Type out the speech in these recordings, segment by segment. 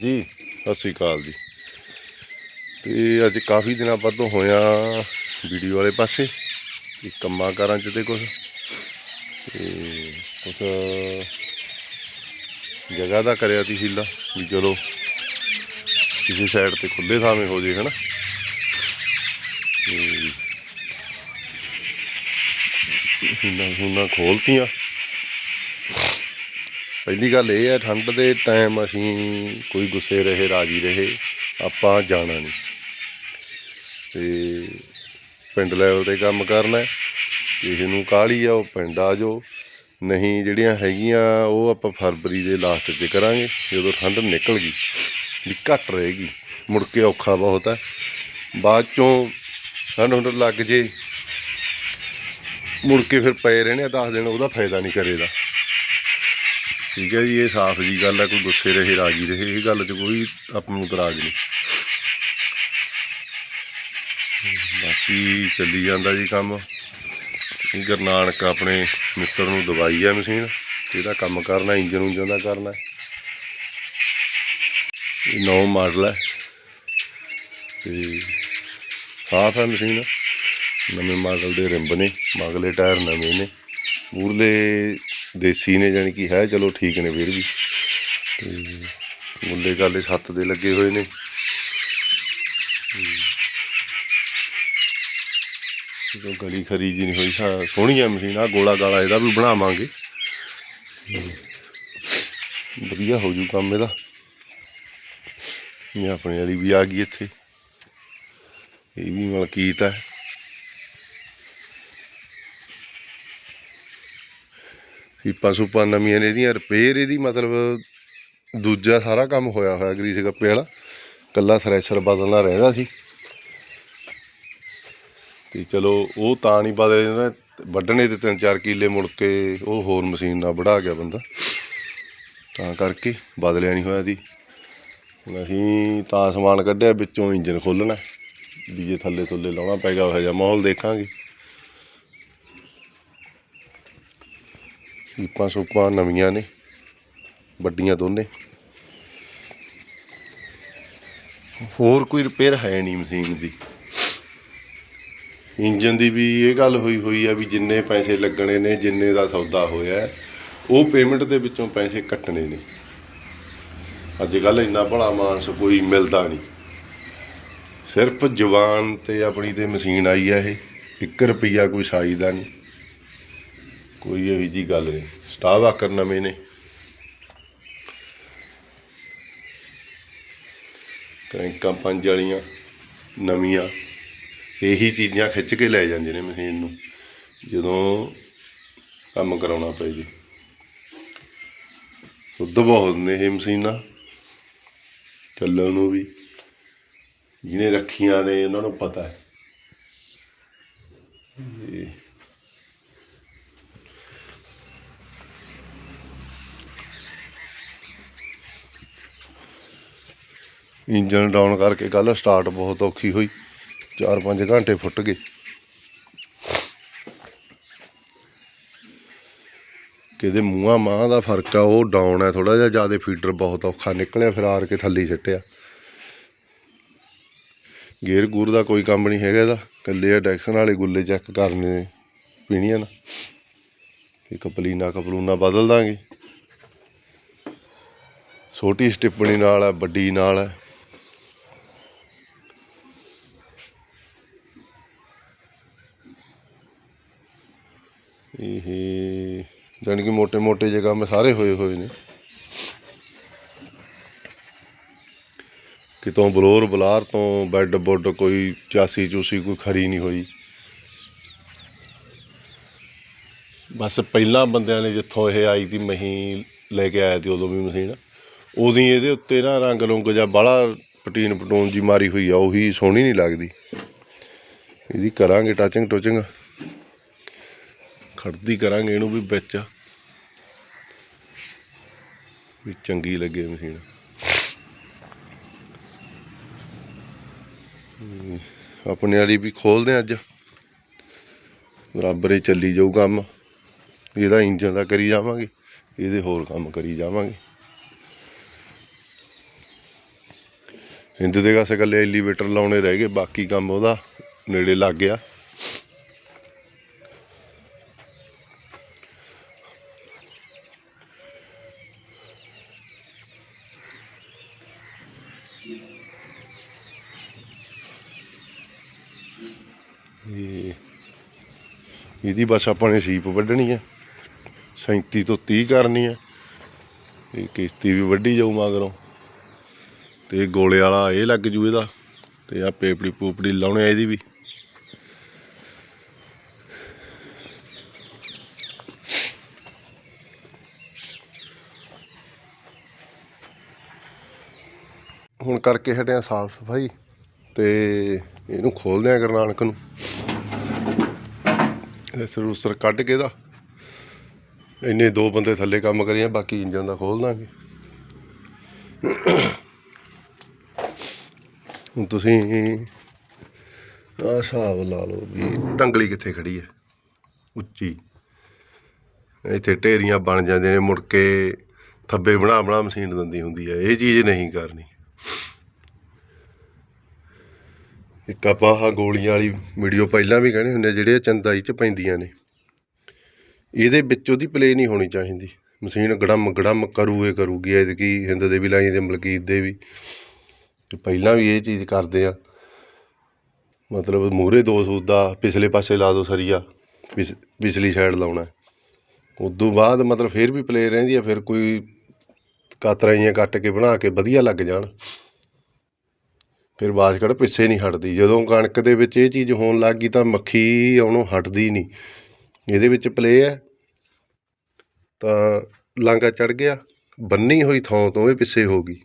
ਜੀ, ਸਤਿ ਸ੍ਰੀ ਅਕਾਲ ਜੀ। ਤੇ ਅੱਜ ਕਾਫੀ ਦਿਨਾਂ ਬਾਅਦ ਹੋਇਆ ਵੀਡੀਓ ਵਾਲੇ ਪਾਸੇ ਤੇ ਕੰਮਾਂ ਕਾਰਾਂ ਚ ਤੇ ਕੁਝ ਤੇ ਕੁਝ ਜਗ੍ਹਾ ਦਾ ਕਰਿਆ ਤੀ ਹੀਲਾ, ਵੀ ਚਲੋ ਕਿਸੇ ਸਾਈਡ ਤੇ ਖੁੱਲੇ ਥਾਵੇਂ ਹੋ ਜੇ, ਹਨਾ। ਤੇ ਹੀਲਾ ਹੁਣਾ ਖੋਲਤੀਆਂ। ਪਹਿਲੀ ਗੱਲ ਇਹ ਹੈ, ਠੰਡ ਦੇ ਟਾਈਮ ਅਸੀਂ ਕੋਈ ਗੁੱਸੇ ਰਹੇ, ਰਾਜੀ ਰਹੇ, ਆਪਾਂ ਜਾਣਾ ਨਹੀਂ। ਤੇ ਪਿੰਡ ਲੈਵਲ ਤੇ ਕੰਮ ਕਰਨਾ ਕਿਸੇ ਨੂੰ ਕਾਹਲੀ ਆ, ਉਹ ਪਿੰਡ ਆ ਜਾਓ। ਨਹੀਂ ਜਿਹੜੀਆਂ ਹੈਗੀਆਂ, ਉਹ ਆਪਾਂ ਫਰਵਰੀ ਦੇ ਲਾਸਟ 'ਚ ਕਰਾਂਗੇ, ਜਦੋਂ ਠੰਡ ਨਿਕਲ ਗਈ, ਵੀ ਘੱਟ ਰਹੇਗੀ। ਮੁੜ ਕੇ ਔਖਾ ਬਹੁਤ ਹੈ। ਬਾਅਦ ਚੋਂ ਠੰਡ ਹੁੰਡ ਲੱਗ ਜੇ, ਮੁੜ ਕੇ ਫਿਰ ਪਏ ਰਹਿਣੇ ਆ 10 ਦਿਨ, ਉਹਦਾ ਫਾਇਦਾ ਨਹੀਂ ਕਰੇਗਾ ਠੀਕ ਹੈ ਜੀ, ਇਹ ਸਾਫ਼ ਜੀ ਗੱਲ ਹੈ, ਕੋਈ ਗੁੱਸੇ ਰਹੇ, ਰਾਜੀ ਰਹੇ, ਇਹ ਗੱਲ 'ਚ ਕੋਈ ਆਪਾਂ ਨੂੰ ਇਤਰਾਜ਼ ਨਹੀਂ। ਬਾਕੀ ਚੱਲੀ ਜਾਂਦਾ ਜੀ ਕੰਮ। ਇਹ ਗੁਰੂ ਨਾਨਕ ਆਪਣੇ ਮਿੱਤਰ ਨੂੰ ਦਵਾਈ ਹੈ ਮਸ਼ੀਨ, ਇਹਦਾ ਕੰਮ ਕਰਨਾ ਇੰਜਨ ਉਂਜਨ ਦਾ ਕਰਨਾ। ਇਹ ਨੌ ਮਾਡਲ ਹੈ। ਤੇ ਸਾਫ਼ ਹੈ ਮਸ਼ੀਨ। ਨਵੇਂ ਮਾਡਲ ਦੇ ਰਿੰਬ ਨੇ, ਮਗਲੇ ਟਾਇਰ ਨਵੇਂ ਨੇ। ਮੂਰਲੇ ਦੇਸੀ ਨੇ ਜਾਣੀ ਕਿ ਹੈ, ਚਲੋ ਠੀਕ ਨੇ ਫਿਰ ਵੀ। ਤੇ ਗੁੱਲੇ ਗਾਲੇ ਛੱਤ ਦੇ ਲੱਗੇ ਹੋਏ ਨੇ। ਜਦੋਂ ਗਲੀ ਖਰੀ ਜੀ ਨਹੀਂ ਹੋਈ ਸਾ ਸੋਹਣੀ ਆ ਮਸ਼ੀਨ ਆ ਗੋਲਾ ਗਾਲਾ ਇਹਦਾ ਵੀ ਬਣਾਵਾਂਗੇ। ਵਧੀਆ ਹੋ ਜੂ ਕੰਮ ਇਹਦਾ। ਇਹ ਆਪਣੇ ਵਾਲੀ ਵੀ ਆ ਗਈ ਇੱਥੇ। ਇਹ ਵੀ ਮਲਕੀਤ ਹੈ। ਪੀਪਾਂ ਸੂਪਾਂ ਨਵੀਆਂ ਨੇ ਇਹਦੀਆਂ ਰਿਪੇਅਰ ਇਹਦੀ ਮਤਲਬ ਦੂਜਾ ਸਾਰਾ ਕੰਮ ਹੋਇਆ ਹੋਇਆ ਗਰੀਸ ਗੱਪੇ ਵਾਲਾ। ਕੱਲਾ ਥ੍ਰੈਸ਼ਰ ਬਦਲਣਾ ਰਹਿੰਦਾ ਸੀ। ਤੇ ਚਲੋ ਉਹ ਤਾਂ ਨਹੀਂ ਬਦਲੇ ਨਾ ਵੱਢਣੇ ਤੇ ਤਿੰਨ ਚਾਰ ਕਿੱਲੇ ਮੁੜ ਕੇ ਉਹ ਹੋਰ ਮਸ਼ੀਨ ਨਾਲ ਵੜਾ ਗਿਆ ਬੰਦਾ। ਤਾਂ ਕਰਕੇ ਬਦਲਿਆ ਨਹੀਂ ਹੋਇਆ ਸੀ। ਹੁਣ ਅਸੀਂ ਤਾਂ ਸਮਾਨ ਕੱਢਿਆ, ਵਿੱਚੋਂ ਇੰਜਨ ਖੋਲਣਾ ਵੀ ਜੇ ਥੱਲੇ ਥੱਲੇ ਲਾਉਣਾ ਪੈ ਗਿਆ ਉਹ ਜਿਹਾ ਮਾਹੌਲ ਦੇਖਾਂਗੇ। ਸੀਪਾਂ ਸੂਪਾਂ ਨਵੀਆਂ ਨੇ, ਵੱਡੀਆਂ ਦੋਨੇ। ਹੋਰ ਕੋਈ ਰਿਪੇਅਰ ਹੈ ਨਹੀਂ ਮਸ਼ੀਨ ਦੀ। ਇੰਜਨ ਦੀ ਵੀ ਇਹ ਗੱਲ ਹੋਈ ਹੋਈ ਆ ਵੀ ਜਿੰਨੇ ਪੈਸੇ ਲੱਗਣੇ ਨੇ, ਜਿੰਨੇ ਦਾ ਸੌਦਾ ਹੋਇਆ, ਉਹ ਪੇਮੈਂਟ ਦੇ ਵਿੱਚੋਂ ਪੈਸੇ ਕੱਟਣੇ ਨੇ। ਅੱਜ ਕੱਲ ਇੰਨਾ ਭਲਾ ਮਾਨਸ ਕੋਈ ਮਿਲਦਾ ਨਹੀਂ। ਸਿਰਫ ਜਵਾਨ ਤੇ ਆਪਣੀ ਤੇ ਮਸ਼ੀਨ ਆਈ ਆ ਇਹ 1 ਰੁਪਿਆ ਕੋਈ ਸਾਈ ਦਾ ਨਹੀਂ। ਕੋਈ ਇਹੋ ਜੀ ਗੱਲ ਨਹੀਂ। ਸਟਾਫ ਆਕਰ ਨਵੇਂ ਨੇ। ਕ੍ਰੈਂਕਾਂ ਪੰਜ ਵਾਲੀਆਂ, ਨਵੀਆਂ। ਇਹੀ ਚੀਜ਼ਾਂ ਖਿੱਚ ਕੇ ਲੈ ਜਾਂਦੇ ਨੇ ਮਸ਼ੀਨ ਨੂੰ, ਜਦੋਂ ਕੰਮ ਕਰਾਉਣਾ ਪਏ ਜੀ। ਸ਼ੁੱਧ ਬਹੁਤ ਨੇ ਇਹ ਮਸ਼ੀਨਾਂ। ਚੱਲਣ ਨੂੰ ਵੀ, ਜਿਹਨੇ ਰੱਖੀਆਂ ਨੇ, ਉਹਨਾਂ ਨੂੰ ਪਤਾ ਹੈ। ਇੰਜਨ ਡਾਊਨ ਕਰਕੇ ਕੱਲ ਸਟਾਰਟ ਬਹੁਤ ਔਖੀ ਹੋਈ 4-5 ਘੰਟੇ ਫੁੱਟ ਗਏ। ਕਿਤੇ ਮੂੰਹਾਂ ਮਾਂ ਦਾ ਫ਼ਰਕ ਆ, ਉਹ ਡਾਊਨ ਹੈ ਥੋੜਾ ਜਿਹਾ, ਜ਼ਿਆਦਾ ਫੀਡਰ ਬਹੁਤ ਔਖਾ ਨਿਕਲਿਆ, ਫਿਰ ਆਰ ਕੇ ਥੱਲੇ ਛੱਟਿਆ ਗੇਅਰ ਗੂਰ ਦਾ ਕੋਈ ਕੰਮ ਨਹੀਂ ਹੈਗਾ ਇਹਦਾ ਕੱਲੇ ਆ ਵਾਲੇ ਗੁੱਲੇ ਚੈੱਕ ਕਰਨੇ ਨੇ ਪੀਣੀਆਂ ਨਾ। ਤੇ ਕਪਲੀਨਾ ਕਪਲੂਨਾ ਬਦਲ ਦਾਂਗੇ। ਛੋਟੀ ਸਟਿੱਪਣੀ ਨਾਲ ਹੈ ਵੱਡੀ ਨਾਲ ਹੈ ਇਹ ਜਾਨੀ ਕਿ ਮੋٹے-ਮੋٹے ਜਗ੍ਹਾ ਮੇ ਸਾਰੇ ਹੋਏ ਹੋਏ ਨੇ। ਕਿਤੋਂ ਬਲੋਰ ਬਲਾਰ ਤੋਂ ਬੈੱਡ ਬੁੱਡ ਕੋਈ ਚਾਸੀ ਚੂਸੀ ਕੋਈ ਖਰੀ ਨਹੀਂ ਹੋਈ। ਬਸ ਪਹਿਲਾਂ ਬੰਦਿਆਂ ਨੇ ਜਿੱਥੋਂ ਇਹ ਆਈ ਦੀ ਮਹੀ ਲੈ ਕੇ ਆਇਆ ਸੀ, ਉਦੋਂ ਵੀ ਮਸ਼ੀਨ। ਉਹਦੀ ਇਹਦੇ ਉੱਤੇ ਨਾ ਰੰਗ ਲੁੰਗ ਜਾਂ ਬਾਲਾ ਪਟੀਨ ਪਟੂਨ ਜੀ ਮਾਰੀ ਹੋਈ ਆ, ਉਹੀ ਸੋਹਣੀ ਨਹੀਂ ਲੱਗਦੀ। ਇਹਦੀ ਕਰਾਂਗੇ ਟਚਿੰਗ ਟੋਚਿੰਗ ਖੜਦੀ ਕਰਾਂਗੇ ਇਹਨੂੰ ਵੀ ਵਿੱਚ। ਵੀ ਚੰਗੀ ਲੱਗੇ ਮਸ਼ੀਨ। ਆਪਣੇ ਵਾਲੀ ਵੀ ਖੋਲਦੇ ਹਾਂ ਅੱਜ। ਬਰਾਬਰ ਹੀ ਚੱਲੀ ਜਾਊ ਕੰਮ। ਇਹਦਾ ਇੰਜਨ ਦਾ ਕਰੀ ਜਾਵਾਂਗੇ, ਇਹਦੇ ਹੋਰ ਕੰਮ ਕਰੀ ਜਾਵਾਂਗੇ। ਹਿੰਦ ਦੇ ਕਾਸੇ ਗੱਲੇ ਐਲੀਵੇਟਰ ਲਾਉਣੇ ਰਹਿ ਗਏ, ਬਾਕੀ ਕੰਮ ਉਹਦਾ ਨੇੜੇ ਲੱਗ ਗਿਆ। ਇਹਦੀ ਬਸ ਆਪਾਂ ਨੇ ਸ਼ੀਪ ਵੱਢਣੀ ਹੈ 37 ਤੋਂ 30 ਕਰਨੀ ਹੈ ਇਹ ਕਿਸ਼ਤੀ ਵੀ ਵੱਢੀ ਜਾਊ ਮਗਰੋਂ। ਤੇ ਗੋਲੇ ਵਾਲਾ ਇਹ ਲੱਗ ਜੂ ਇਹਦਾ। ਤੇ ਆ ਪੇਪੜੀ ਪੂਪੜੀ ਲਾਉਣੇ ਆ ਇਹਦੀ ਵੀ। ਹੁਣ ਕਰਕੇ ਹਟਿਆ ਸਾਫ਼ ਸਫ਼ਾਈ। ਤੇ ਇਹਨੂੰ ਖੋਲਦੇ ਆ ਗੁਰੂ ਨਾਨਕ ਨੂੰ। ਇਸ ਰੂਸਰ ਕੱਢ ਕੇ ਦਾ। ਇੰਨੇ ਦੋ ਬੰਦੇ ਥੱਲੇ ਕੰਮ ਕਰੀਆਂ, ਬਾਕੀ ਇੰਜਨ ਦਾ ਖੋਲ ਦਾਂਗੇ। ਹੁਣ ਤੁਸੀਂ ਆਹ ਹਿਸਾਬ ਲਾ ਲਓ ਵੀ ਤੰਗਲੀ ਕਿੱਥੇ ਖੜੀ ਹੈ? ਉੱਚੀ। ਇੱਥੇ ਢੇਰੀਆਂ ਬਣ ਜਾਂਦੇ ਨੇ, ਮੁੜ ਕੇ ਥੱਬੇ ਬਣਾ ਬਣਾ ਮਸ਼ੀਨ ਦਿੰਦੀ ਹੁੰਦੀ ਹੈ। ਇਹ ਚੀਜ਼ ਨਹੀਂ ਕਰਨੀ। ਇੱਕ ਆਪਾਂ ਆਹ ਗੋਲੀਆਂ ਵਾਲੀ ਵੀਡੀਓ ਪਹਿਲਾਂ ਵੀ ਕਹਿੰਦੇ ਹੁੰਦੇ ਆ, ਜਿਹੜੇ ਚੰਦਾਈ ਚ ਪੈਂਦੀਆਂ ਨੇ। ਇਹਦੇ ਵਿੱਚ ਉਹਦੀ ਪਲੇ ਨਹੀਂ ਹੋਣੀ ਚਾਹੀਦੀ। ਮਸ਼ੀਨ ਗੜਮ ਗੜਮ ਕਰੂਏ ਕਰੂਗੀ ਐਤਕੀ ਹਿੰਦ ਦੇ ਵੀ ਲਾਈ ਤੇ ਮਲਕੀਤ ਦੇ ਵੀ। ਤੇ ਪਹਿਲਾਂ ਵੀ ਇਹ ਚੀਜ਼ ਕਰਦੇ ਆ। ਮਤਲਬ ਮੂਰੇ ਦੋ ਸੂਤ ਦਾ ਪਿਛਲੇ ਪਾਸੇ ਲਾ ਦੋ ਸਰੀਆ ਪਿਛ- ਪਿਛਲੀ ਸਾਈਡ ਲਾਉਣਾ। ਉਦੋਂ ਬਾਅਦ ਮਤਲਬ ਫੇਰ ਵੀ ਪਲੇ ਰਹਿੰਦੀ ਆ ਫਿਰ ਕੋਈ ਕਾਤਰਾਈਆਂ ਕੱਟ ਕੇ ਬਣਾ ਕੇ ਵਧੀਆ ਲੱਗ ਜਾਣ। ਫਿਰ ਬਾਜਕੜ ਪਿੱਛੇ ਨਹੀਂ ਹਟਦੀ। ਜਦੋਂ ਕਣਕ ਦੇ ਵਿੱਚ ਇਹ ਚੀਜ਼ ਹੋਣ ਲੱਗ ਗਈ ਤਾਂ ਮੱਖੀ ਆਉਣੋਂ ਹਟਦੀ ਨਹੀਂ। ਇਹਦੇ ਵਿੱਚ ਪਲੇ ਹੈ। ਤਾਂ ਲਾਂਗਾ ਚੜ ਗਿਆ। ਬੰਨੀ ਹੋਈ ਥਾਂ ਤੋਂ ਇਹ ਪਿੱਛੇ ਹੋ ਗਈ।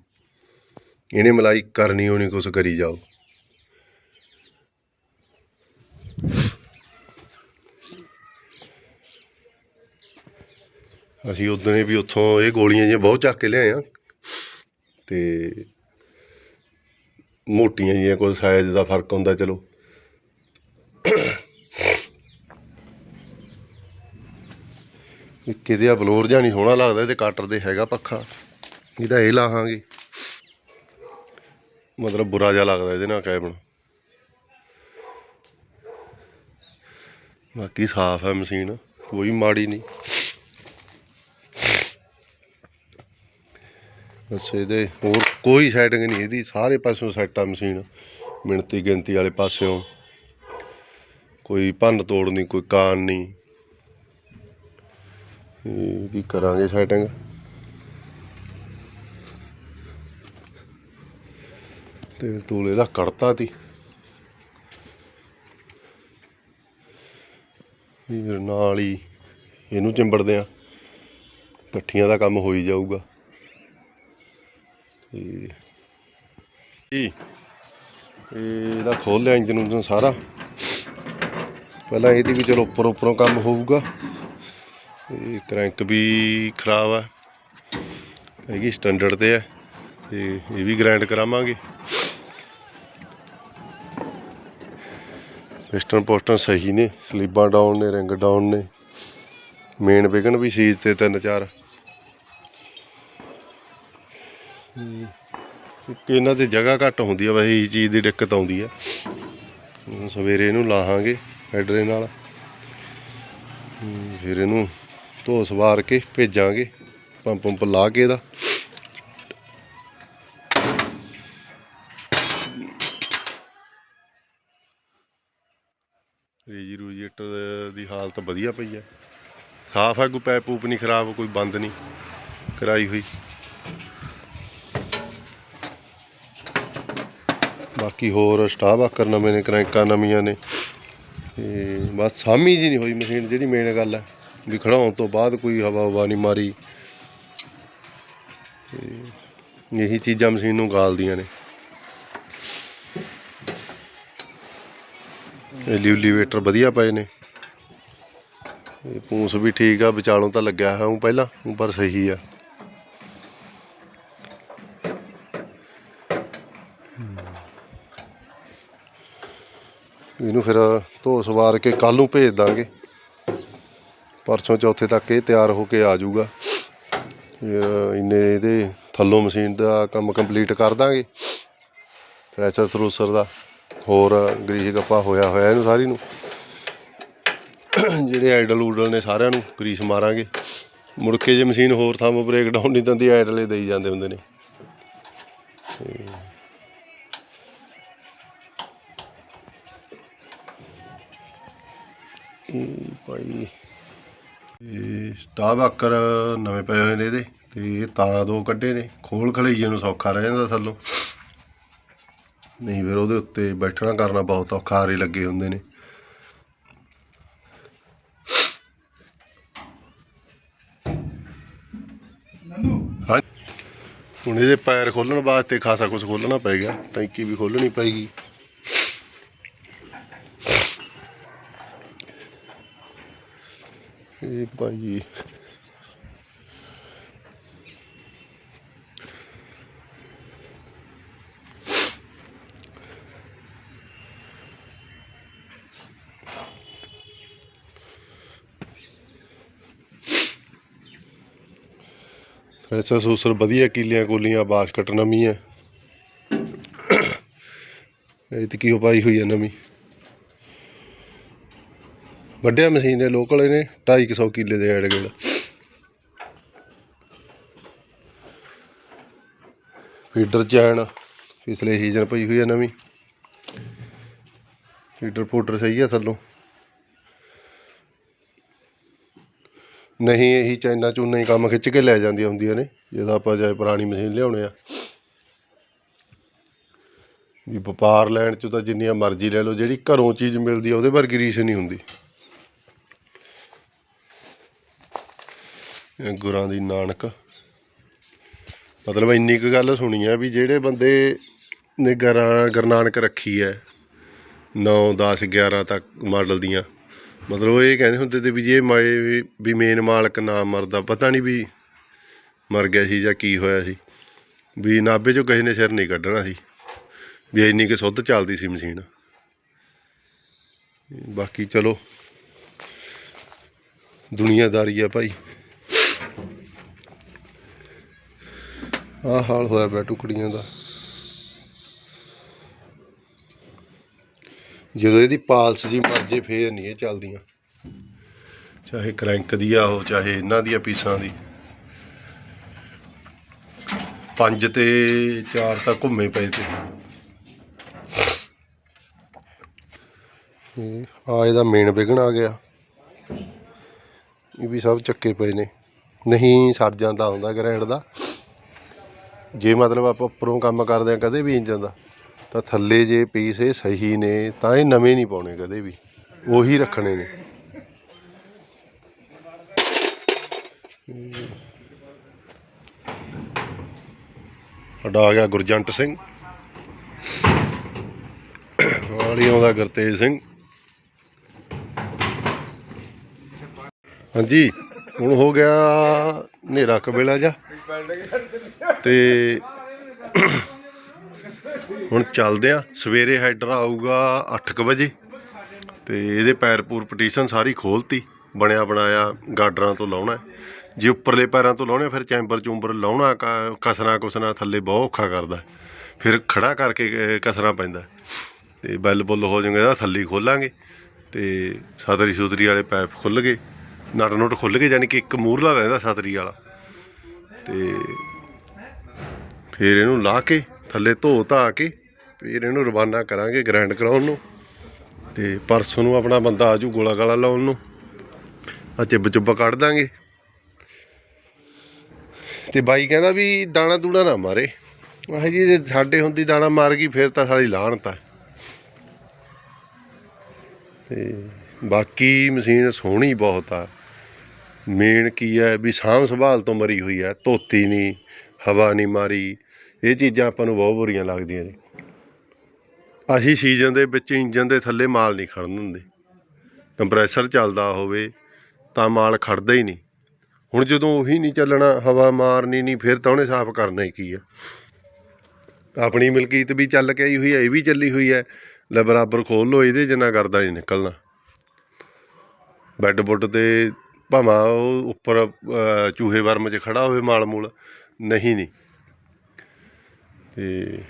ਇਹਨੇ ਮਲਾਈ ਕਰਨੀ ਹੋਣੀ, ਕੁਛ ਕਰੀ ਜਾਓ। ਅਸੀਂ ਉਦੋਂ ਵੀ ਉੱਥੋਂ ਇਹ ਗੋਲੀਆਂ ਜਿਹੀਆਂ ਬਹੁਤ ਚੱਕ ਕੇ ਲਿਆਏ ਆ। ਤੇ ਮੋਟੀਆਂ ਜਿਹੀਆਂ ਕੋਈ ਸਾਈਜ਼ ਦਾ ਫ਼ਰਕ ਹੁੰਦਾ, ਚਲੋ। ਇੱਕ ਆ ਬਲੋਰ ਜਿਹਾ ਨਹੀਂ ਸੋਹਣਾ ਲੱਗਦਾ, ਇਹਦੇ ਕਾਟਰ ਦੇ ਹੈਗਾ ਪੱਖਾ। ਇਹਦਾ ਇਹ ਲਾਹਾਂਗੇ। ਮਤਲਬ ਬੁਰਾ ਜਿਹਾ ਲੱਗਦਾ ਇਹਦੇ ਨਾਲ ਕੈਬਨ। ਬਾਕੀ ਸਾਫ਼ ਹੈ ਮਸ਼ੀਨ, ਕੋਈ ਮਾੜੀ ਨਹੀਂ। ਬਸ ਇਹਦੇ ਹੋਰ ਕੋਈ ਸੈਟਿੰਗ ਨਹੀਂ, ਇਹਦੀ ਸਾਰੇ ਪਾਸਿਓਂ ਸੈਟ ਆ ਮਸ਼ੀਨ ਮਿਣਤੀ, ਗਿਣਤੀ ਵਾਲੇ ਪਾਸਿਓਂ। ਕੋਈ ਭੰਨ ਤੋੜ ਨਹੀਂ, ਕੋਈ ਕਾਨ ਨਹੀਂ। ਇਹ ਵੀ ਕਰਾਂਗੇ ਸੈਟਿੰਗ ਤੇਲ ਤੂਲ ਇਹਦਾ ਕੜਤਾ ਤੀ। ਫਿਰ ਨਾਲ ਹੀ ਇਹਨੂੰ ਚਿੰਬੜਦੇ ਆ। ਪੱਠੀਆਂ ਦਾ ਕੰਮ ਹੋਈ ਜਾਊਗਾ। ਤੇ ਇਹ ਇਹਦਾ ਖੋਲ ਲਿਆ ਇੰਜਨ ਉਂਜਨ ਸਾਰਾ। ਪਹਿਲਾਂ ਇਹਦੀ ਵੀ ਚਲੋ ਉੱਪਰ ਉੱਪਰੋਂ ਕੰਮ ਹੋਊਗਾ। ਇਹ ਕ੍ਰੈਂਕ ਵੀ ਖਰਾਬ ਆ। ਹੈਗੀ ਸਟੈਂਡਰਡ ਤੇ ਹੈ ਤੇ ਇਹ ਵੀ ਗ੍ਰਾਈਂਡ ਕਰਾਵਾਂਗੇ। ਪਿਸਟਨ ਪੋਸਟਨ ਸਹੀ ਨੇ, ਸਲੀਬਾਂ ਡਾਊਨ ਨੇ, ਰਿੰਗ ਡਾਊਨ ਨੇ। ਮੇਨ ਵਿਗਨ ਵੀ ਸੀਜ ਤੇ ਤਿੰਨ ਚਾਰ। ਕਿ ਇਹਨਾਂ ਤੇ ਜਗ੍ਹਾ ਘੱਟ ਹੁੰਦੀ ਆ, ਵੈਸੇ ਇਹ ਚੀਜ਼ ਦੀ ਦਿੱਕਤ ਆਉਂਦੀ ਆ। ਸਵੇਰੇ ਇਹਨੂੰ ਲਾਹਾਂਗੇ ਹੈਡਰੇ ਨਾਲ। ਫਿਰ ਇਹਨੂੰ ਧੋ ਸਵਾਰ ਕੇ ਭੇਜਾਂਗੇ, ਪੰਪ ਪੰਪ ਲਾ ਕੇ ਇਹਦਾ। ਰੇਜੀ ਰੂਜੀਏਟਰ ਦੀ ਹਾਲਤ ਵਧੀਆ ਪਈ ਹੈ ਸਾਫ਼ ਹੈ ਕੋਈ ਪੈਪ ਪੂਪ ਨਹੀਂ ਖਰਾਬ, ਕੋਈ ਬੰਦ ਨਹੀਂ ਕਰਾਈ ਹੋਈ। ਬਾਕੀ ਹੋਰ ਸਟਾਫ ਆਕਰ ਨਵੇਂ ਨੇ, ਕਰੈਂਕਾਂ ਨਵੀਆਂ ਨੇ। ਤੇ ਬਸ ਸਾਮੀ ਜੀ ਨਹੀਂ ਹੋਈ ਮਸ਼ੀਨ, ਜਿਹੜੀ ਮੇਨ ਗੱਲ ਹੈ, ਵੀ ਖੜਾਉਣ ਤੋਂ ਬਾਅਦ ਕੋਈ ਹਵਾ ਹਵਾ ਨਹੀਂ ਮਾਰੀ। ਤੇ ਇਹੀ ਚੀਜ਼ਾਂ ਮਸ਼ੀਨ ਨੂੰ ਗਾਲਦੀਆਂ ਨੇ। ਇਹ ਲਿਵਲੀਵੇਟਰ ਵਧੀਆ ਪਏ ਨੇ। ਇਹ ਪੂੰਸ ਵੀ ਠੀਕ ਆ, ਵਿਚਾਲੋਂ ਤਾਂ ਲੱਗਿਆ ਹੈ ਉਹ ਪਹਿਲਾਂ, ਪਰ ਸਹੀ ਆ। ਇਹਨੂੰ ਫਿਰ ਧੋ ਸਵਾਰ ਕੇ ਕੱਲ ਨੂੰ ਭੇਜ ਦਾਂਗੇ। ਪਰਸੋਂ ਚੌਥੇ ਤੱਕ ਇਹ ਤਿਆਰ ਹੋ ਕੇ ਆ ਜਾਊਗਾ। ਫਿਰ ਇੰਨੇ ਇਹਦੇ ਥੱਲੋਂ ਮਸ਼ੀਨ ਦਾ ਕੰਮ ਕੰਪਲੀਟ ਕਰ ਦਾਂਗੇ। ਥ੍ਰੈਸ਼ਰ ਥਰੂਸਰ ਦਾ, ਹੋਰ ਗਰੀਸ ਗੱਪਾ ਹੋਇਆ ਹੋਇਆ ਇਹਨੂੰ ਸਾਰੀ ਨੂੰ। ਜਿਹੜੇ ਆਈਡਲ ਊਡਲ ਨੇ ਸਾਰਿਆਂ ਨੂੰ ਗਰੀਸ ਮਾਰਾਂਗੇ। ਮੁੜ ਕੇ ਜੇ ਮਸ਼ੀਨ ਹੋਰ ਥਾਂ ਬ੍ਰੇਕ ਡਾਊਨ ਨਹੀਂ ਦਿੰਦੀ, ਆਈਡਲੇ ਦੇਈ ਜਾਂਦੇ ਹੁੰਦੇ ਨੇ। ਇਹ ਭਾਈ ਇਹ ਸਟਾਫ ਆਕਰ ਨਵੇਂ ਪਏ ਹੋਏ ਨੇ ਇਹਦੇ, ਤੇ ਇਹ ਤਾਂ ਦੋ ਕੱਢੇ ਨੇ। ਖੋਲ ਖਲਈਏ ਨੂੰ ਸੌਖਾ ਰਹਿ ਜਾਂਦਾ ਥੱਲੋਂ। ਨਹੀਂ ਫਿਰ ਉਹਦੇ ਉੱਤੇ ਬੈਠਣਾ ਕਰਨਾ ਬਹੁਤ ਔਖਾ, ਹਾਰੇ ਲੱਗੇ ਹੁੰਦੇ ਨੇ। ਹਾਂ। ਹੁਣ ਇਹਦੇ ਪੈਰ ਖੋਲਣ ਵਾਸਤੇ ਖਾਸਾ ਕੁਝ ਖੋਲਣਾ ਗਿਆ, ਟੈਂਕੀ ਵੀ ਖੋਲਣੀ ਪਏਗੀ ਇਹ ਭਾਈ। ਐਸਾ ਸੂਸਰ, ਵਧੀਆ ਕੀਲੀਆਂ ਕੋਲੀਆਂ, ਬਾਸਕਟ ਨਵੀਂ ਹੈ। ਇਹ ਤੇ ਕੀ ਪਾਈ ਹੋਈ ਹੈ ਨਵੀਂ? ਵੱਡਿਆ ਮਸ਼ੀਨ ਨੇ ਲੋਕਲ ਇਹਨੇ 250 ਕਿੱਲੇ ਦੇ ਐਡ ਗੇੜ। ਫੀਡਰ ਚੈਨ, ਪਿਛਲੇ ਸੀਜ਼ਨ ਪਈ ਹੋਈ ਹੈ ਨਵੀਂ। ਫੀਡਰ ਫੂਡਰ ਸਹੀ ਹੈ ਥੱਲੋਂ। ਨਹੀਂ, ਇਹੀ ਚਾਈਨਾ ਚੂਨਾ ਹੀ ਕੰਮ ਖਿੱਚ ਕੇ ਲੈ ਜਾਂਦੀਆਂ ਹੁੰਦੀਆਂ ਨੇ ਜਿਹਦਾ ਆਪਾਂ ਜਾਏ ਪੁਰਾਣੀ ਮਸ਼ੀਨ ਲਿਆਉਣੇ ਆ। ਵੀ ਵਪਾਰ ਲੈਣ ਚ ਤਾਂ ਜਿੰਨੀਆਂ ਮਰਜ਼ੀ ਲੈ ਲਓ, ਜਿਹੜੀ ਘਰੋਂ ਚੀਜ਼ ਮਿਲਦੀ ਆ, ਉਹਦੇ ਵਰਗੀ ਰੀਸ ਨਹੀਂ ਹੁੰਦੀ। ਗੁਰਾਂ ਦੀ ਨਾਨਕ। ਮਤਲਬ ਇੰਨੀ ਕੁ ਗੱਲ ਸੁਣੀ ਆ ਵੀ ਜਿਹੜੇ ਬੰਦੇ ਨੇ ਗਰਾਂ ਗੁਰਨਾਨਕ ਰੱਖੀ ਹੈ 9 10 11 ਤੱਕ ਮਾਡਲ ਦੀਆਂ, ਮਤਲਬ ਉਹ ਇਹ ਕਹਿੰਦੇ ਹੁੰਦੇ ਤੇ ਵੀ ਜੇ ਮਾਏ ਵੀ- ਮੇਨ ਮਾਲਕ ਨਾ ਮਰਦਾ, ਪਤਾ ਨਹੀਂ ਵੀ ਮਰ ਗਿਆ ਸੀ ਜਾਂ ਕੀ ਹੋਇਆ ਸੀ, ਵੀ ਨਾਭੇ ਚੋਂ ਕਿਸੇ ਨੇ ਸਿਰ ਨਹੀਂ ਕੱਢਣਾ ਸੀ, ਵੀ ਇੰਨੀ ਕਿ ਸੁੱਧ ਚੱਲਦੀ ਸੀ ਮਸ਼ੀਨ। ਬਾਕੀ ਚਲੋ, ਦੁਨੀਆਦਾਰੀ ਆ ਭਾਈ। ਆਹ ਹਾਲ ਹੋਇਆ ਪਿਆ ਟੁਕੜੀਆਂ ਦਾ। ਜਦੋਂ ਇਹਦੀ ਪਾਲਸ ਜੀ ਮਰ ਜੇ, ਫੇਰ ਨਹੀਂ ਇਹ ਚੱਲਦੀਆਂ। ਚਾਹੇ ਕਰੰਕ ਦੀ ਆ ਉਹ, ਚਾਹੇ ਇਹਨਾਂ ਦੀਆਂ ਪੀਸਾਂ ਦੀ। ਪੰਜ ਤੇ ਚਾਰ ਤਾਂ ਘੁੰਮੇ ਪਏ ਤੇ। ਆ ਇਹਦਾ ਮੇਨ ਵਿਗਣ ਆ ਗਿਆ। ਇਹ ਵੀ ਸਭ ਚੱਕੇ ਪਏ ਨੇ। ਨਹੀਂ ਸਰ ਜਾਂਦਾ ਹੁੰਦਾ ਗ੍ਰੈਂਡ ਦਾ। ਜੇ ਮਤਲਬ ਆਪਾਂ ਉੱਪਰੋਂ ਕੰਮ ਕਰਦੇ ਆ ਕਦੇ ਵੀ ਇੰਜਨ ਦਾ ਤਾਂ ਥੱਲੇ ਜੇ ਪੀਸ ਇਹ ਸਹੀ ਨੇ, ਤਾਂ ਇਹ ਨਵੇਂ ਨਹੀਂ ਪਾਉਣੇ ਕਦੇ ਵੀ। ਉਹੀ ਰੱਖਣੇ ਨੇ। ਸਾਡਾ ਆ ਗਿਆ ਗੁਰਜੰਟ ਸਿੰਘ। ਵਾਲੀ ਆਉਂਦਾ ਗੁਰਤੇਜ ਸਿੰਘ। ਹਾਂਜੀ। ਹੁਣ ਹੋ ਗਿਆ ਹਨੇਰਾ ਕਬੇਲਾ ਜਾ ਤੇ ਹੁਣ ਚੱਲਦੇ ਆ ਸਵੇਰੇ ਹੈਡਰ ਆਊਗਾ 8:00 ਵਜੇ। ਤੇ ਇਹਦੇ ਪੈਰ ਪੂਰ ਪਟੀਸ਼ਨ ਸਾਰੀ ਖੋਲਤੀ। ਬਣਿਆ ਬਣਾਇਆ ਗਾਡਰਾਂ ਤੋਂ ਲਾਉਣਾ। ਜੇ ਉੱਪਰਲੇ ਪੈਰਾਂ ਤੋਂ ਲਾਉਣੇ ਫਿਰ ਚੈਂਬਰ ਚੂੰਬਰ ਲਾਉਣਾ ਕ- ਕਸਣਾ ਕੁਸਣਾ ਥੱਲੇ ਬਹੁਤ ਔਖਾ ਕਰਦਾ। ਫਿਰ ਖੜਾ ਕਰਕੇ ਅਹ, ਕਸਣਾ ਪੈਂਦਾ। ਹੈ। ਤੇ ਬੈਲ ਬੁੱਲ ਹੋ ਜਾਊਗਾ ਥੱਲੇ ਖੋਲਾਂਗੇ। ਤੇ ਸਤਰੀ ਸੁਤਰੀ ਵਾਲੇ ਪੈਪ ਖੁੱਲ ਗਏ। ਨਟ ਨੁੱਟ ਖੁੱਲ ਗਏ ਯਾਨੀ ਕਿ ਇੱਕ ਮੂਰਲਾ ਰਹਿੰਦਾ ਸਤਰੀ ਵਾਲਾ। ਤੇ ਫਿਰ ਇਹਨੂੰ ਲਾ ਕੇ, ਥੱਲੇ ਧੋ ਧਾ ਕੇ, ਫਿਰ ਇਹਨੂੰ ਰਵਾਨਾ ਕਰਾਂਗੇ ਗ੍ਰੈਂਡ ਕਰਾਉਣ ਨੂੰ। ਤੇ ਪਰਸੋਂ ਨੂੰ ਆਪਣਾ ਬੰਦਾ ਆਜੂ ਗੋਲਾ ਗਾਲਾ ਲਾਉਣ ਨੂੰ। ਆ ਚਿੱਬ ਚੁੱਬਾ ਕੱਢ ਦਾਂਗੇ। ਤੇ ਬਾਈ ਕਹਿੰਦਾ ਵੀ ਦਾਣਾ ਦੂਣਾ ਨਾ ਮਾਰੇ। ਮੈਂ ਜੀ, ਜੇ ਸਾਡੇ ਹੁੰਦੀ ਦਾਣਾ ਮਾਰ ਗਈ, ਫਿਰ ਤਾਂ ਸਾਲੀ ਲਾਣ ਹੈ ਤੇ ਬਾਕੀ ਮਸ਼ੀਨ ਸੋਹਣੀ ਬਹੁਤ ਆ। ਮੇਨ ਕੀ ਹੈ ਵੀ ਸਾਂਭ ਸੰਭਾਲ ਤੋਂ ਮਰੀ ਹੋਈ ਹੈ, ਧੋਤੀ ਨਹੀਂ, ਹਵਾ ਨਹੀਂ ਮਾਰੀ, ਇਹ ਚੀਜ਼ਾਂ ਆਪਾਂ ਨੂੰ ਬਹੁਤ ਬੁਰੀਆਂ ਲੱਗਦੀਆਂ ਜੀ। ਅਸੀਂ ਸੀਜ਼ਨ ਦੇ ਵਿੱਚ ਇੰਜਨ ਦੇ ਥੱਲੇ ਮਾਲ ਨਹੀਂ ਖੜਨ ਦਿੰਦੇ। ਕੰਪਰੈਸਰ ਚੱਲਦਾ ਹੋਵੇ ਤਾਂ ਮਾਲ ਖੜਦਾ ਹੀ ਨਹੀਂ। ਹੁਣ ਜਦੋਂ ਉਹੀ ਨਹੀਂ ਚੱਲਣਾ, ਹਵਾ ਮਾਰਨੀ ਨਹੀਂ, ਫਿਰ ਤਾਂ ਉਹਨੇ ਸਾਫ਼ ਕਰਨਾ ਹੀ ਕੀ ਆ ਆਪਣੀ ਮਿਲਕੀਤ ਵੀ ਚੱਲ ਕੇ ਆਈ ਹੋਈ ਹੈ, ਇਹ ਵੀ ਚੱਲੀ ਹੋਈ ਹੈ। ਲੈ ਬਰਾਬਰ ਖੋਲ ਲੋ ਇਹਦੇ ਜਿੰਨਾ ਕਰਦਾ ਨਹੀਂ ਨਿਕਲਣਾ। ਬੈੱਡ ਬੁੱਡ ਤੇ ਭਾਵੇਂ ਉਹ ਉੱਪਰ ਚੂਹੇ ਵਰਮ 'ਚ ਖੜਾ ਹੋਵੇ ਮਾਲ ਮੂਲ, ਨਹੀਂ ਨਹੀਂ ਤੇ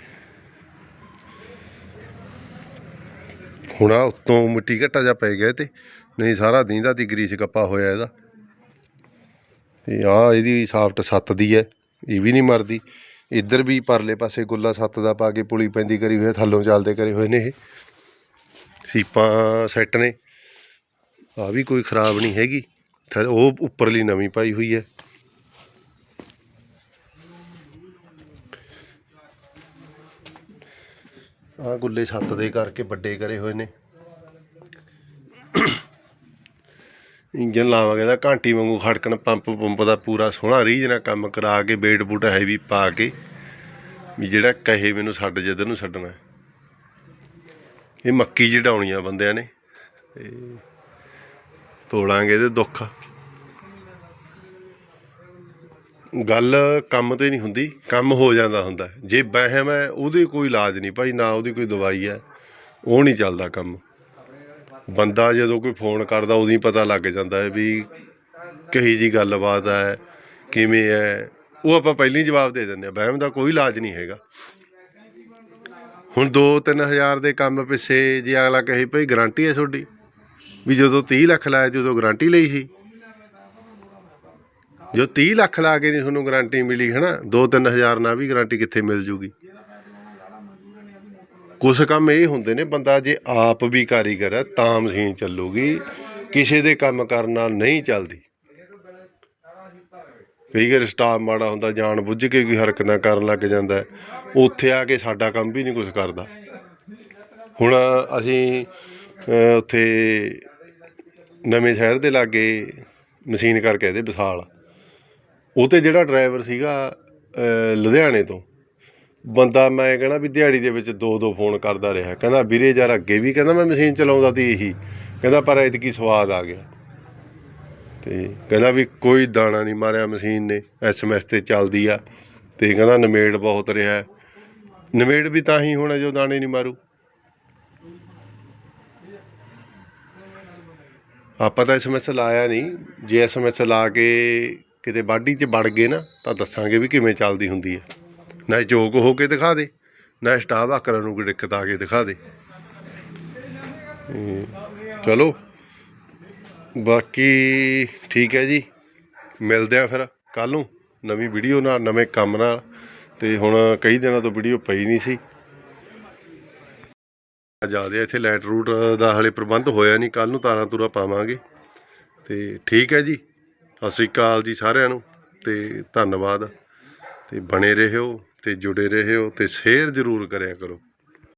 ਹੁਣ ਆ ਉੱਤੋਂ ਮਿੱਟੀ ਘੱਟਾ ਜਾ ਪੈ ਗਿਆ ਤੇ, ਨਹੀਂ ਸਾਰਾ ਦੀਂਦਾ ਤੀ ਗਰੀਸ ਕੱਪਾ ਹੋਇਆ ਇਹਦਾ। ਤੇ ਆ ਇਹਦੀ ਸਾਫਟ ਸੱਤ ਦੀ ਹੈ, ਇਹ ਵੀ ਨਹੀਂ ਮਰਦੀ। ਇੱਧਰ ਵੀ ਪਰਲੇ ਪਾਸੇ ਗੁੱਲਾ ਸੱਤ ਦਾ ਪਾ ਕੇ ਪੁਲੀ ਪੈਂਦੀ ਕਰੀ ਹੋਈ ਥੱਲੋਂ ਚੱਲਦੇ ਕਰੇ ਹੋਏ ਨੇ ਇਹ। ਸੀਪਾਂ ਸੈੱਟ ਨੇ ਆ ਵੀ ਕੋਈ ਖਰਾਬ ਨਹੀਂ ਹੈਗੀ। ਉਹ ਉੱਪਰਲੀ ਨਵੀਂ ਪਾਈ ਹੋਈ ਹੈ। ਆ ਗੁੱਲੇ ਛੱਤ ਦੇ ਕਰਕੇ ਵੱਡੇ ਕਰੇ ਹੋਏ ਨੇ। ਇੰਜਨ ਲਾਵਾਂਗੇ ਤਾਂ ਘੰਟੀ ਵਾਂਗੂ ਖੜਕਣ, ਪੰਪ ਪੰਪ ਦਾ ਪੂਰਾ ਸੋਹਣਾ ਰੀਝ ਨਾਲ ਕੰਮ ਕਰਾ ਕੇ ਬੇਟ ਬੂਟ ਹੈਵੀ ਪਾ ਕੇ, ਵੀ ਜਿਹੜਾ ਕਹੇ ਮੈਨੂੰ ਛੱਡ ਜਿੱਧਰ ਨੂੰ ਛੱਡਣਾ। ਇਹ ਮੱਕੀ ਜਡਾਉਣੀ ਆ ਬੰਦਿਆਂ ਨੇ। ਤੇ ਤੋੜਾਂਗੇ ਇਹਦੇ ਦੁੱਖ। ਗੱਲ ਕੰਮ ਤੇ ਨਹੀਂ ਹੁੰਦੀ, ਕੰਮ ਹੋ ਜਾਂਦਾ ਹੁੰਦਾ। ਜੇ ਵਹਿਮ ਹੈ, ਉਹਦੇ ਕੋਈ ਇਲਾਜ ਨਹੀਂ ਭਾਈ, ਨਾ ਉਹਦੀ ਕੋਈ ਦਵਾਈ ਹੈ, ਉਹ ਨਹੀਂ ਚੱਲਦਾ ਕੰਮ। ਬੰਦਾ ਜਦੋਂ ਕੋਈ ਫੋਨ ਕਰਦਾ, ਉਦੋਂ ਹੀ ਪਤਾ ਲੱਗ ਜਾਂਦਾ ਹੈ ਵੀ ਕਹੀ ਜੀ ਗੱਲਬਾਤ ਹੈ, ਕਿਵੇਂ ਹੈ। ਉਹ ਆਪਾਂ ਪਹਿਲਾਂ ਹੀ ਜਵਾਬ ਦੇ ਦਿੰਦੇ ਆ ਵਹਿਮ ਦਾ ਕੋਈ ਇਲਾਜ ਨਹੀਂ ਹੈਗਾ। ਹੁਣ 2-3000 ਦੇ ਕੰਮ ਪਿੱਛੇ ਜੇ ਅਗਲਾ ਕਹੇ, ਭਈ ਗਾਰੰਟੀ ਹੈ ਤੁਹਾਡੀ। ਵੀ ਜਦੋਂ 30 ਲੱਖ ਲਾਇਆ ਸੀ, ਉਦੋਂ ਗਾਰੰਟੀ ਲਈ ਸੀ। ਜੋ 30 ਲੱਖ ਲਾ ਕੇ ਨਹੀਂ ਤੁਹਾਨੂੰ ਗਾਰੰਟੀ ਮਿਲੀ, ਹਨਾ? 2-3000 ਨਾਲ ਵੀ ਗਾਰੰਟੀ ਕਿੱਥੇ ਮਿਲ ਜੂਗੀ? ਕੁਝ ਕੰਮ ਇਹ ਹੁੰਦੇ ਨੇ, ਬੰਦਾ ਜੇ ਆਪ ਵੀ ਕਾਰੀਗਰ ਹੈ, ਤਾਂ ਮਸ਼ੀਨ ਚੱਲੂਗੀ। ਕਿਸੇ ਦੇ ਕੰਮ ਕਰਨ ਨਾਲ ਨਹੀਂ ਚੱਲਦੀ। ਕਈ ਵਾਰ ਸਟਾਫ ਮਾੜਾ ਹੁੰਦਾ, ਜਾਣ ਬੁੱਝ ਕੇ ਕੋਈ ਹਰਕਤਾਂ ਕਰਨ ਲੱਗ ਜਾਂਦਾ ਉੱਥੇ ਆ ਕੇ ਸਾਡਾ ਕੰਮ ਵੀ ਨਹੀਂ ਕੁਝ ਕਰਦਾ। ਹੁਣ ਅਸੀਂ ਉੱਥੇ ਨਵੇਂ ਸ਼ਹਿਰ ਦੇ ਲਾਗੇ ਮਸ਼ੀਨ ਕਰਕੇ ਇਹਦੇ ਵਿਸਾਲ। ਉਹ ਤੇ ਜਿਹੜਾ ਡਰਾਈਵਰ ਸੀਗਾ ਲੁਧਿਆਣੇ ਤੋਂ। ਬੰਦਾ ਮੈਂ ਕਹਿੰਦਾ ਵੀ ਦਿਹਾੜੀ ਦੇ ਵਿੱਚ ਦੋ ਦੋ ਫੋਨ ਕਰਦਾ ਰਿਹਾ। ਕਹਿੰਦਾ, ਵੀਰੇ, ਯਾਰ ਅੱਗੇ ਵੀ ਕਹਿੰਦਾ ਮੈਂ ਮਸ਼ੀਨ ਚਲਾਉਂਦਾ ਤੀ ਇਹੀ। ਕਹਿੰਦਾ, ਪਰ ਐਤਕੀ ਸਵਾਦ ਆ ਗਿਆ। ਤੇ ਕਹਿੰਦਾ ਵੀ ਕੋਈ ਦਾਣਾ ਨਹੀਂ ਮਾਰਿਆ ਮਸ਼ੀਨ ਨੇ। ਐਸਐਮਐਸ ਤੇ ਚੱਲਦੀ ਆ। ਤੇ ਕਹਿੰਦਾ, ਨਮੇੜ ਬਹੁਤ ਰਿਹਾ ਨਮੇੜ ਵੀ ਤਾਂ ਹੀ ਹੋਣਾ ਜੋ ਦਾਣੇ ਨਹੀਂ ਮਾਰੂ। ਆਪਾਂ ਤਾਂ ਐਸਐਮਐਸ ਲਾਇਆ ਨਹੀਂ। ਜੇ ਐਸਐਮਐਸ ਲਾ ਕੇ ਕਿਤੇ ਬਾਡੀ 'ਚ ਵੜ ਗਏ ਨਾ, ਤਾਂ ਦੱਸਾਂਗੇ ਵੀ ਕਿਵੇਂ ਚੱਲਦੀ ਹੁੰਦੀ ਹੈ। ਨਾ ਜੋਗ ਹੋ ਕੇ ਦਿਖਾ ਦੇ, ਨਾ ਸਟਾਫ ਆਕਰਾਂ ਨੂੰ ਕੋਈ ਦਿੱਕਤ ਆ ਕੇ ਦਿਖਾ ਦੇ। ਚਲੋ। ਬਾਕੀ ਠੀਕ ਹੈ ਜੀ। ਮਿਲਦੇ ਆ ਫਿਰ ਕੱਲ ਨੂੰ। ਨਵੀਂ ਵੀਡੀਓ ਨਾਲ, ਨਵੇਂ ਕੰਮ ਨਾਲ। ਤੇ ਹੁਣ ਕਈ ਦਿਨਾਂ ਤੋਂ ਵੀਡੀਓ ਪਈ ਨਹੀਂ ਸੀ। ਜ਼ਿਆਦਾ ਇੱਥੇ ਲਾਈਟ ਰੂਟ ਦਾ ਹਲੇ ਪ੍ਰਬੰਧ ਹੋਇਆ ਨਹੀਂ। ਕੱਲ ਨੂੰ ਤਾਰਾਂ ਤੂਰਾ ਪਾਵਾਂਗੇ। ਤੇ ਠੀਕ ਹੈ ਜੀ। ਸਤਿ ਸ਼੍ਰੀ ਅਕਾਲ ਜੀ ਸਾਰਿਆਂ ਨੂੰ। ਤੇ ਧੰਨਵਾਦ। ਤੇ ਬਣੇ ਰਹਿਓ ਤੇ ਜੁੜੇ ਰਹਿਓ ਤੇ ਸ਼ੇਅਰ ਜ਼ਰੂਰ ਕਰਿਆ ਕਰੋ।